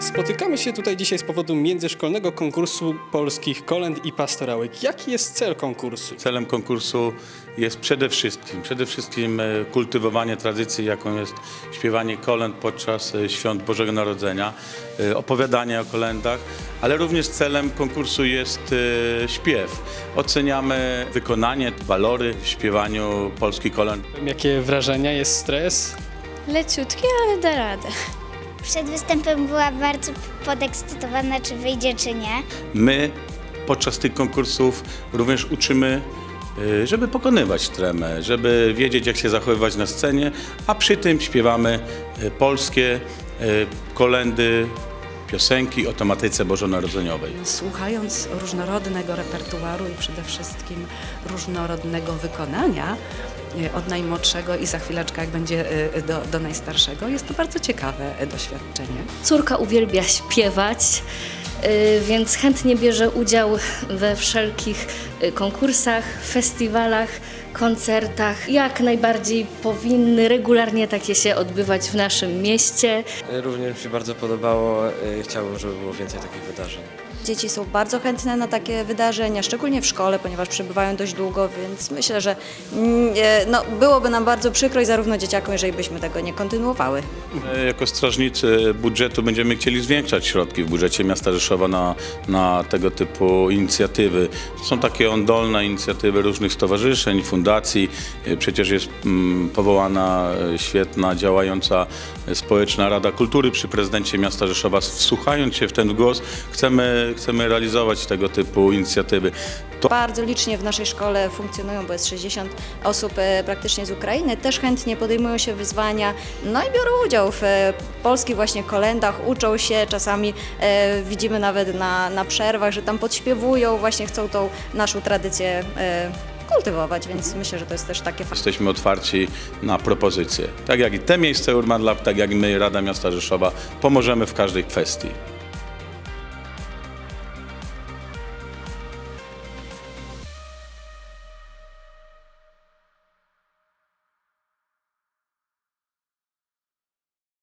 Spotykamy się tutaj dzisiaj z powodu międzyszkolnego konkursu polskich kolęd i pastorałek. Jaki jest cel konkursu? Celem konkursu jest przede wszystkim, przede wszystkim e, kultywowanie tradycji, jaką jest śpiewanie kolęd podczas e, świąt Bożego Narodzenia, e, opowiadanie o kolędach, ale również celem konkursu jest śpiew. Oceniamy wykonanie, walory w śpiewaniu polskich kolęd. Jakie wrażenia? Jest stres? Leciutkie, ale da radę. Przed występem była bardzo podekscytowana, czy wyjdzie, czy nie. My podczas tych konkursów również uczymy, y, żeby pokonywać tremę, żeby wiedzieć, jak się zachowywać na scenie, a przy tym śpiewamy y, polskie y, kolendy, piosenki o tematyce bożonarodzeniowej. Słuchając różnorodnego repertuaru i przede wszystkim różnorodnego wykonania e, od najmłodszego i za chwileczkę jak będzie e, do, do najstarszego, jest to bardzo ciekawe e, doświadczenie. Córka uwielbia śpiewać, więc chętnie bierze udział we wszelkich y, konkursach, festiwalach, koncertach. Jak najbardziej powinny regularnie takie się odbywać w naszym mieście. Również mi się bardzo podobało. y, Chciałbym, żeby było więcej takich wydarzeń. Dzieci są bardzo chętne na takie wydarzenia, szczególnie w szkole, ponieważ przebywają dość długo, więc myślę, że mm, e, no, byłoby nam bardzo przykro i zarówno dzieciakom, jeżeli byśmy tego nie kontynuowały. My Jako strażnicy budżetu będziemy chcieli zwiększać środki w budżecie miasta Rzeszowa na, na tego typu inicjatywy. Są takie oddolne inicjatywy różnych stowarzyszeń, fundacji. Przecież jest mm, powołana e, świetna, działająca e, społeczna Rada Kultury przy prezydencie miasta Rzeszowa. Wsłuchając się w ten głos, chcemy, chcemy realizować tego typu inicjatywy. To Bardzo licznie w naszej szkole funkcjonują, bo jest 60 osób e, praktycznie z Ukrainy, też chętnie podejmują się wyzwania, no i biorą udział w e, polskich właśnie kolendach, uczą się, czasami e, widzimy nawet na, na przerwach, że tam podśpiewują, właśnie chcą tą naszą tradycję kultywować, więc myślę, że to jest też takie fajne. Jesteśmy otwarci na propozycje. Tak jak i te miejsce Urban Lab, tak jak i my, Rada Miasta Rzeszowa, pomożemy w każdej kwestii.